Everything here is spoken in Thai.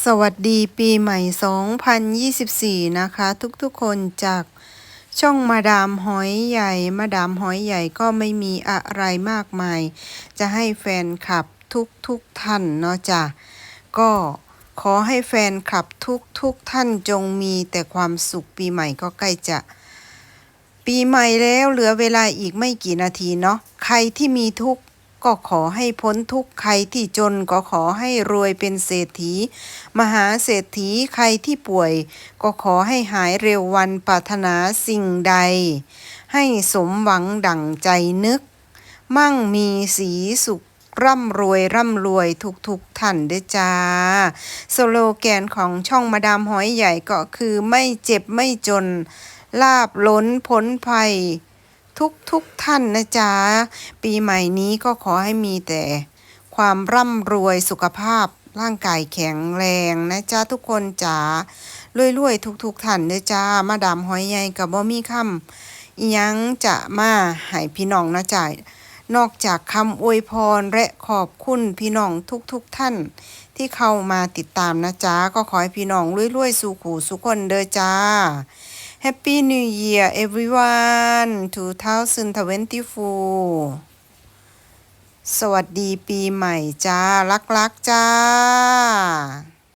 สวัสดีปีใหม่ 2024 นะคะ ทุกๆคนจากช่องมาดามหอยใหญ่ มาดามหอยใหญ่ก็ไม่มีอะไรมากมาย จะให้แฟนคลับทุกๆท่านเนาะจ้ะก็ขอให้แฟนคลับทุกๆท่านจงมีแต่ความสุขปีใหม่ก็ใกล้จะ ปีใหม่แล้วเหลือเวลาอีกไม่กี่นาทีเนาะใครที่มีทุกข์ ก็ขอให้พ้นทุกข์ใครที่จนก็ขอให้รวยเป็นเศรษฐี มหาเศรษฐีใครที่ป่วย ก็ขอให้หายเร็ววันปรารถนาสิ่งใด ให้สมหวังดั่งใจนึก มั่งมีสีสุขร่ำรวยร่ำรวยทุกๆท่านเด้จ้า สโลแกนของช่องมาดามหอยใหญ่ก็คือไม่เจ็บไม่จน ลาบล้นพ้นภัย ทุกทุกๆท่านนะจ๊ะ ปีใหม่นี้ก็ขอให้มีแต่ความร่ำรวยสุขภาพร่างกายแข็งแรงนะจ๊ะ ทุกคนจ๋ารวยๆทุกๆท่านเด้อจ้า มาดามหอยใหญ่กับบ่มีคำยังจะมาให้พี่น้องนะจ๊ะนอกจากคำอวยพรและขอบคุณพี่น้องทุกๆท่าน ที่เข้ามาติดตามนะจ๊ะ ก็ขอให้พี่น้องรวยๆสู่ขู่สุขคนเด้อจ้า Happy New Year everyone 2024 สวัสดีปีใหม่จ้า รักๆจ้า